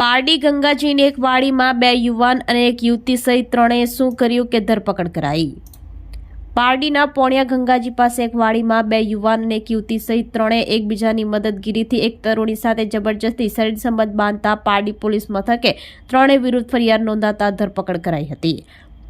પારડી ગંગાજીની એક વાડીમાં બે યુવાન અને એક યુવતી સહિત ત્રણેય શું કર્યું કે ધરપકડ કરાઈ? પારડીના પોણિયા ગંગાજી પાસે એક વાડીમાં બે યુવાન અને એક યુવતી સહિત ત્રણેય એકબીજાની મદદગીરીથી એક તરુણી સાથે જબરજસ્તી શરીર સંબંધ બાંધતા પારડી પોલીસ મથકે ત્રણેય વિરુદ્ધ ફરિયાદ નોંધાતા ધરપકડ કરાઈ હતી.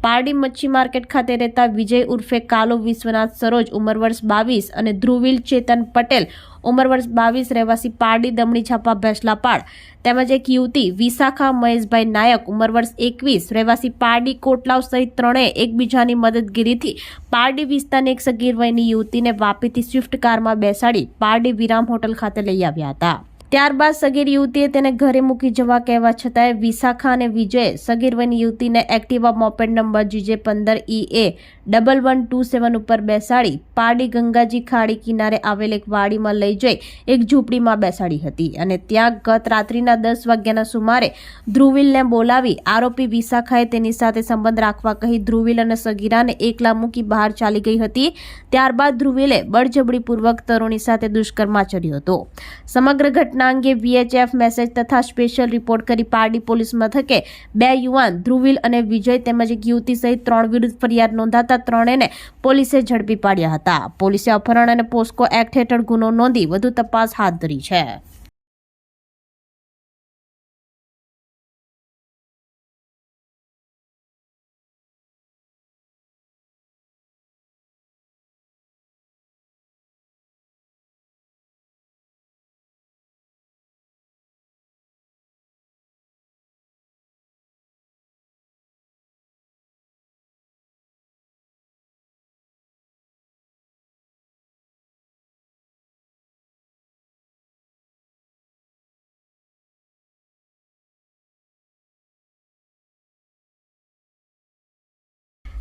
પારડી મચ્છી માર્કેટ ખાતે રહેતા વિજય ઉર્ફે કાલો વિશ્વનાથ સરોજ, ઉંમર વર્ષ બાવીસ, અને ધ્રુવીલ ચેતન પટેલ, ઉંમર વર્ષ બાવીસ, રહેવાસી પારડી દમણી છાપા ભેસલાપાડ, તેમજ એક યુવતી, વિશાખા મહેશભાઈ નાયક, ઉંમર વર્ષ એકવીસ, રહેવાસી પારડી કોટલાવ સહિત ત્રણેય એકબીજાની મદદગીરીથી પારડી વિસ્તારની એક સગીર વયની યુવતીને વાપીથી સ્વિફ્ટ કારમાં બેસાડી પારડી વિરામ હોટલ ખાતે લઈ આવ્યા હતા. ત્યારબાદ સગીર યુવતીએ તેને ઘરે મૂકી જવા કહેવા છતાંય વિશાખા અને વિજય સગીર વયની યુવતીને એક્ટિવા મોપેડ નંબર જીજે પંદર E A double one two seven ઉપર બેસાડી પારડી ગંગાજી ખાડી કિનારે આવેલ એક વાડીમાં લઈ જઈ એક ઝૂંપડીમાં બેસાડી હતી. અને ત્યાં ગત રાત્રિના દસ વાગ્યાના સુમારે ધ્રુવિલને બોલાવી આરોપી વિશાખાએ તેની સાથે સંબંધ રાખવા કહી ધ્રુવિલ અને સગીરાને એકલા મૂકી બહાર ચાલી ગઈ હતી. ત્યારબાદ ધ્રુવિલે બળજબડીપૂર્વક તરુણી સાથે દુષ્કર્મ આચર્યો હતો. સમગ્ર ઘટના અંગે વીએચએફ મેસેજ તથા સ્પેશિયલ રિપોર્ટ કરી પારડી પોલીસ મથકે બે યુવાન ધ્રુવિલ અને વિજય તેમજ એક યુવતી સહિત ત્રણ વિરુદ્ધ ફરિયાદ નોંધાતા ત્રણેયને પોલીસે ઝડપી પાડ્યા હતા. પોલીસે અપહરણ અને પોસ્કો એક્ટ હેઠળ ગુનો નોંધી વધુ તપાસ હાથ ધરી છે.